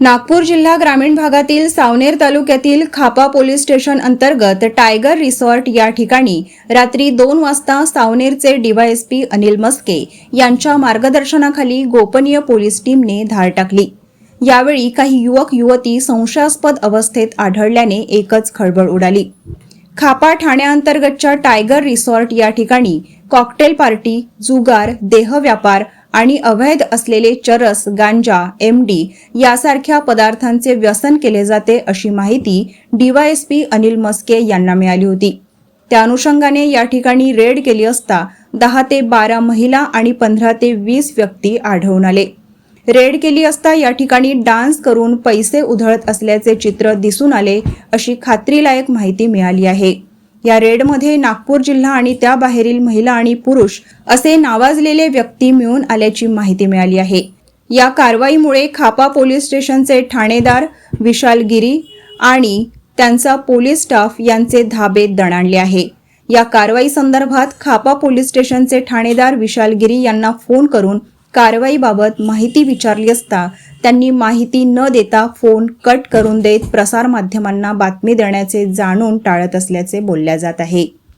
नागपूर जिल्हा ग्रामीण भागातील सावनेर तालुक्यातील खापा पोलीस स्टेशन अंतर्गत टायगर रिसॉर्ट या ठिकाणी रात्री दोन वाजता सावनेरचे डीवायएसपी अनिल मस्के यांच्या मार्गदर्शनाखाली गोपनीय पोलीस टीमने धाड टाकली. यावेळी काही युवक युवती संशयास्पद अवस्थेत आढळल्याने एकच खळबळ उडाली. खापा ठाण्याअंतर्गतच्या टायगर रिसॉर्ट या ठिकाणी कॉकटेल पार्टी जुगार देह व्यापार आणि अवैध असलेले चरस गांजा एम डी यासारख्या पदार्थांचे व्यसन केले जाते अशी माहिती डीवायएसपी अनिल मस्के यांना मिळाली होती. त्या अनुषंगाने या ठिकाणी रेड केली असता दहा ते बारा महिला आणि पंधरा ते वीस व्यक्ती आढळून आले. रेड केली असता या ठिकाणी डान्स करून पैसे उधळत असल्याचे चित्र दिसून आले अशी खात्रीलायक माहिती मिळाली आहे. या रेडमध्ये नागपूर जिल्हा आणि त्याबाहेरील महिला आणि पुरुष असे नावाजलेले व्यक्ती मिळून आल्याची माहिती मिळाली आहे. या कारवाईमुळे खापा पोलीस स्टेशनचे ठाणेदार विशाल गिरी आणि त्यांचा पोलीस स्टाफ यांचे धाबे दणाणले आहे. या कारवाई संदर्भात खापा पोलीस स्टेशनचे ठाणेदार विशाल गिरी यांना फोन करून कारवाईबाबत माहिती विचारली असता त्यांनी माहिती न देता फोन कट करून देत प्रसारमाध्यमांना बातमी देण्याचे जाणून टाळत असल्याचे बोलल्या जात आहे.